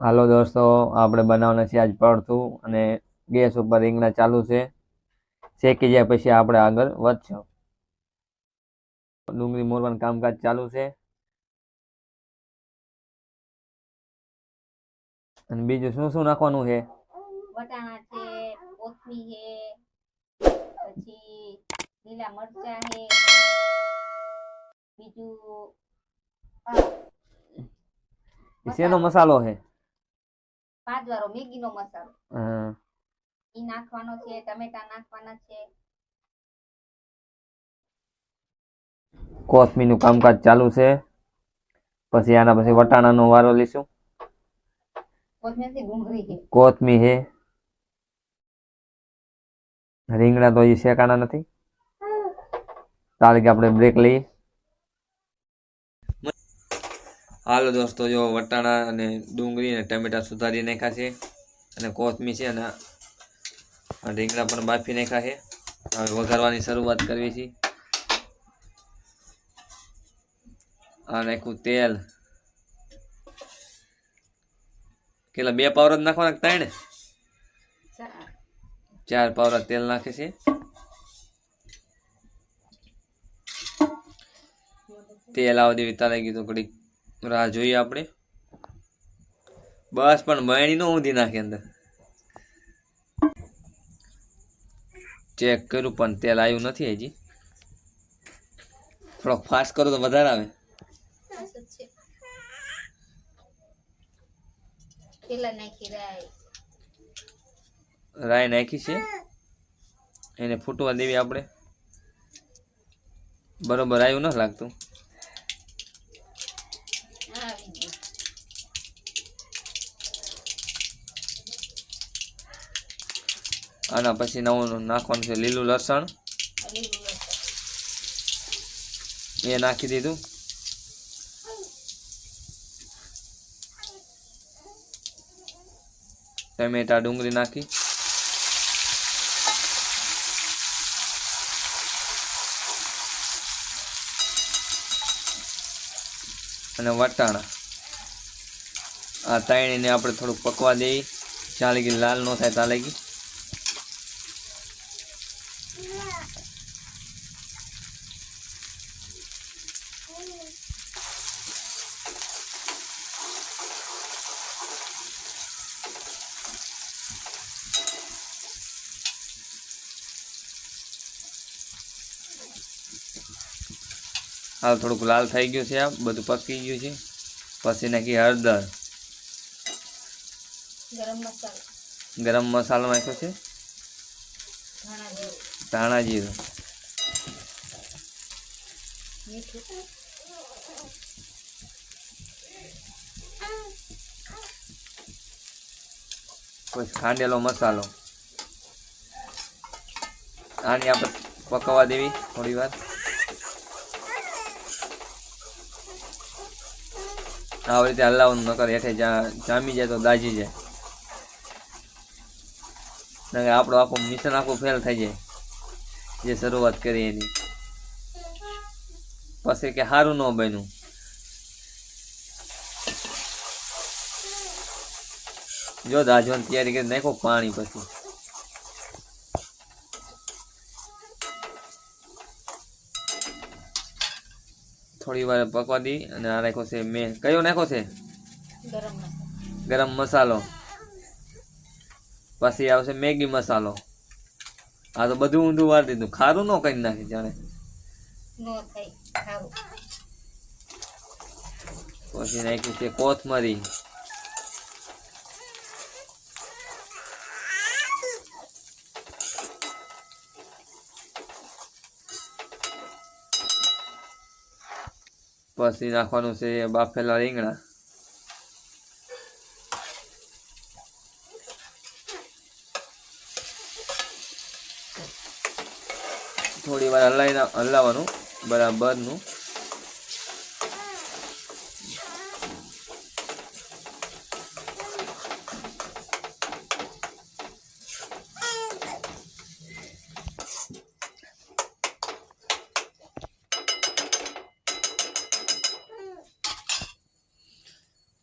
હાલો દોસ્તો આપણે બનાવવાના છે આજ પડતું અને ગેસ ઉપર રીંગણા ચાલુ છે. શેકી જાય પછી આપણે આગળ વધશું. ડુંગળી મોરવાનું કામકાજ ચાલુ છે. અને બીજું શું શું નાખવાનું છે? વટાણા છે કોથમી છે પછી લીલા મરચા છે બીજું શેનો મસાલો છે? પાંચ વાળો મેગીનો મસાલો. હા, ઈ નાખવાનો છે ટમેટા નાખવાના છે. કોથમીરનું કામકાજ ચાલુ છે. પછી આના પછી વટાણા નો વારો લઈશું. કોથમી હે રીંગણા તો હજી શેકાણા નથી. તારે કે આપણે બ્રેક લઈએ. હાલો દોસ્તો જો વટાણા અને ડુંગળી અને ટમેટા સુધારી નાખ્યા છે અને કોથમી છે અને રીંગણા પણ બાફી નાખ્યા છે. હવે વઘારવાની શરૂઆત કરવી છે આ નાખ્યું તેલ. કેટલા બે પાવર જ નાખવાના ત્રણ? ચાર. પાવરા તેલ નાખે છે. તેલ આવવા દેવી તારે કીધું ઘડીક રાહ જોઈએ આપણે. બસ પણ બહેણી નો ઊંધી નાખે અંદર. ચેક કર્યું પણ તેલ આવ્યું નથી હજી. થોડોક ફાસ્ટ કરો તો વધારે આવે. રાય? નાખી છે. એને ફૂટવા દેવી આપણે. બરોબર આવ્યું ન લાગતું. આના પછી નવું નાખવાનું છે લીલું લસણ. એ નાખી દીધું. ટમેટા ડુંગળી નાખી. અને વટાણા. આ ત્રણેયને આપણે થોડુંક પકવા દઈએ. લગી લાલ ન થાય લગી હાલ થોડુંક લાલ થઈ ગયું છે આ બધું પકી ગયું છે. પછી નાખી હળદર. ગરમ મસાલો. ગરમ મસાલો નાખ્યો છે. ધાણા જીરું. પછી ખાંડેલો મસાલો. આની આપણે પકવવા દેવી થોડી વાર. આવી રીતે હલાવવાનું નકર હેઠે જામી જાય તો દાજી જાય. નકર આપણું આખું મિશ્રણ આખું ફેલ થઈ જાય. જે શરૂઆત કરી એની. પછી કે સારું ન બન્યું. જો દાજવાની તૈયારી કરી નાખો પાણી પછી. થોડી વાર પકવા દી અને આ નાખ્યો છે મેં કયો નાખ્યો છે? ગરમ મસાલો. પછી આવશે મેગી મસાલો. આ તો બધું ઊંધું વાર દીધું. ખારું ન કરી નાખી જાણે. પછી નાખ્યું છે કોથમરી. પછી નાખવાનું છે બાફેલા રીંગણા. થોડી વાર હલાવી હલાવવાનું બરાબરનું.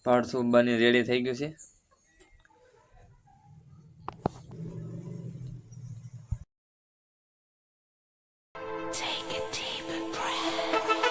પાડથું બની રેડી થઈ ગયું છે Take a deep breath.